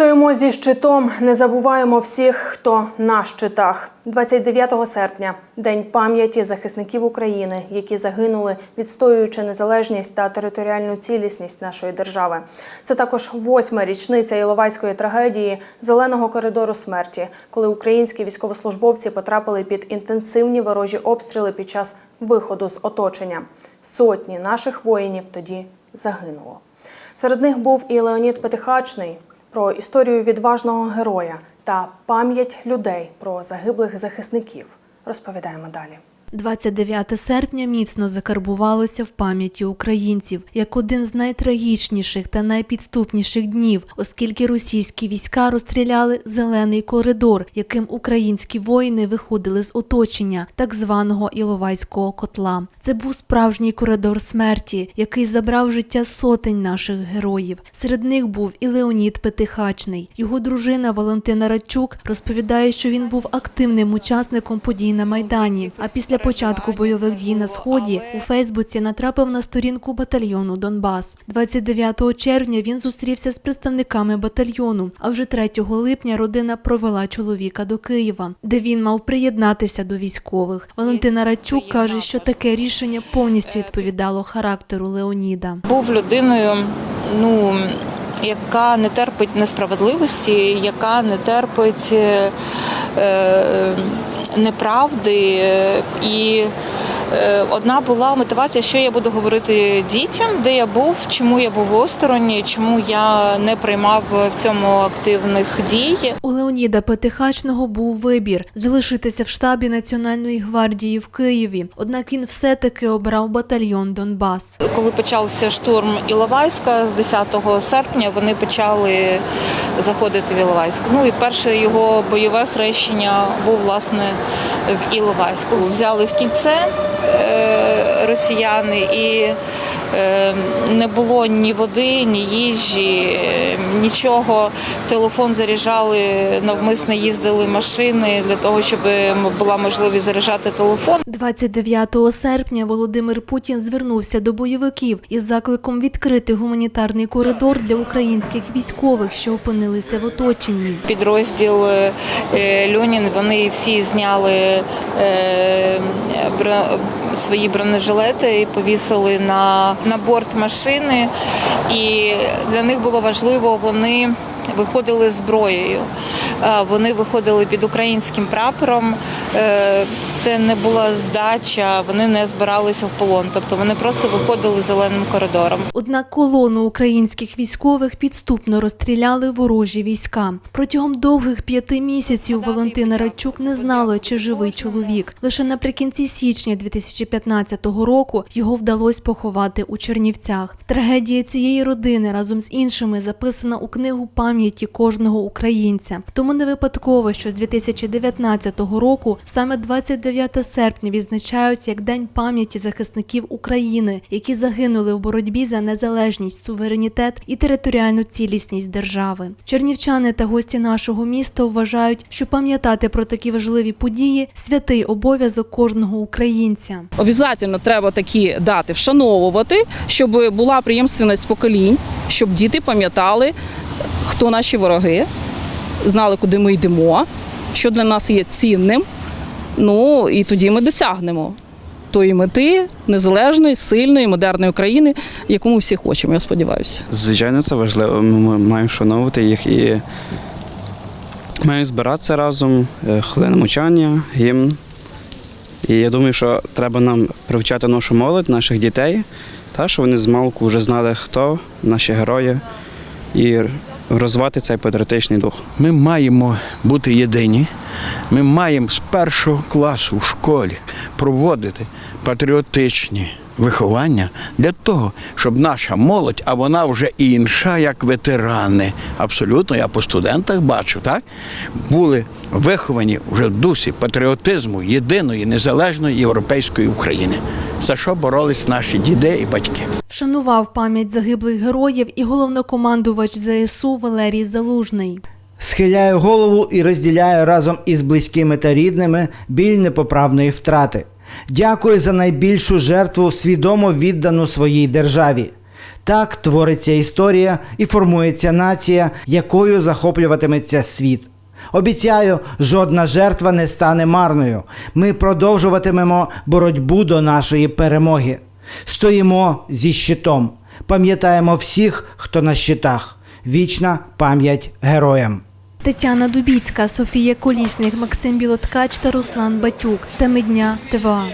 Стоїмо зі щитом, не забуваємо всіх, хто на щитах. 29 серпня день пам'яті захисників України, які загинули, відстоюючи незалежність та територіальну цілісність нашої держави. Це також восьма річниця Іловайської трагедії зеленого коридору смерті, коли українські військовослужбовці потрапили під інтенсивні ворожі обстріли під час виходу з оточення. Сотні наших воїнів тоді загинуло. Серед них був і Леонід Петихачний про історію відважного героя та пам'ять людей про загиблих захисників. Розповідаємо далі. 29 серпня міцно закарбувалося в пам'яті українців як один з найтрагічніших та найпідступніших днів, оскільки російські війська розстріляли зелений коридор, яким українські воїни виходили з оточення так званого Іловайського котла. Це був справжній коридор смерті, який забрав життя сотень наших героїв. Серед них був і Леонід Петихачний. Його дружина Валентина Радчук розповідає, що він був активним учасником подій на майдані. А після початку бойових дій на сході у Фейсбуці натрапив на сторінку батальйону Донбас. 29 червня він зустрівся з представниками батальйону. А вже 3 липня родина провела чоловіка до Києва, де він мав приєднатися до військових. Валентина Радчук каже, що таке рішення повністю відповідало характеру Леоніда. був людиною, ну яка не терпить несправедливості, яка не терпить е, е, неправди. Е, І е, одна була мотивація, що я буду говорити дітям, де я був, чому я був осторонь, чому я не приймав в цьому активних дій. У Леоніда Петихачного був вибір залишитися в штабі Національної гвардії в Києві. Однак він все-таки обрав батальйон Донбас. Коли почався штурм Іловайська з 10 серпня, вони почали заходити в Іловайськ. Ну і перше його бойове хрещення був власне в Іловайську. Взяли в кільце е, росіяни, і е, не було ні води, ні їжі, нічого. Телефон заряджали, навмисно їздили машини для того, щоб була можливість заряджати телефон. 29 серпня Володимир Путін звернувся до бойовиків із закликом відкрити гуманітарний коридор для українських військових, що опинилися в оточенні. підрозділ е, Льонін, вони всі зняли е, свої бронежилети і повісили на, на борт машини. І для них було важливо, вони виходили зброєю. Е, Вони виходили під українським прапором. Е, Це не була здача, вони не збиралися в полон. Тобто вони просто виходили зеленим коридором. Однак колону українських військових підступно розстріляли ворожі війська. Протягом довгих п'яти місяців Валентина Радчук не знала, чи живий чоловік. Лише наприкінці січня 2015 року його вдалося поховати у Чернівцях. Трагедія цієї родини разом з іншими записана у книгу пам'яті кожного українця. Тому не випадково, що з 2019 року саме 29 серпня відзначають як День пам'яті захисників України, які загинули в боротьбі за незалежність, суверенітет і територіальну цілісність держави. Чернівчани та гості нашого міста вважають, що пам'ятати про такі важливі події святий обов'язок кожного українця. Обязательно треба такі дати вшановувати, щоб була приємственність поколінь, щоб діти пам'ятали, хто наші вороги, знали, куди ми йдемо, що для нас є цінним. Ну і тоді ми досягнемо тої мети незалежної, сильної, модерної України, яку ми всі хочемо, я сподіваюся. Звичайно, це важливо. Ми маємо вшановувати їх і маємо збиратися разом, е, хвилина мовчання, гімн. І я думаю, що треба нам привчати нашу молодь, наших дітей, та, щоб вони з малку вже знали, хто наші герої, і розвивати цей патріотичний дух. Ми маємо бути єдині. Ми маємо з першого класу в школі проводити патріотичні виховання для того, щоб наша молодь, а вона вже інша, як ветерани, абсолютно, я по студентах бачу, так, були виховані вже в дусі патріотизму єдиної незалежної європейської України, за що боролись наші діди і батьки. Вшанував пам'ять загиблих героїв і головнокомандувач ЗСУ Валерій Залужний. Схиляю голову і розділяю разом із близькими та рідними біль непоправної втрати. Дякую за найбільшу жертву, свідомо віддану своїй державі. Так твориться історія і формується нація, якою захоплюватиметься світ. Обіцяю, жодна жертва не стане марною. Ми продовжуватимемо боротьбу до нашої перемоги. Стоїмо зі щитом, пам'ятаємо всіх, хто на щитах. Вічна пам'ять героям. Тетяна Дубіцька, Софія Колісник, Максим Білоткач та Руслан Батюк. Теми дня ТВА.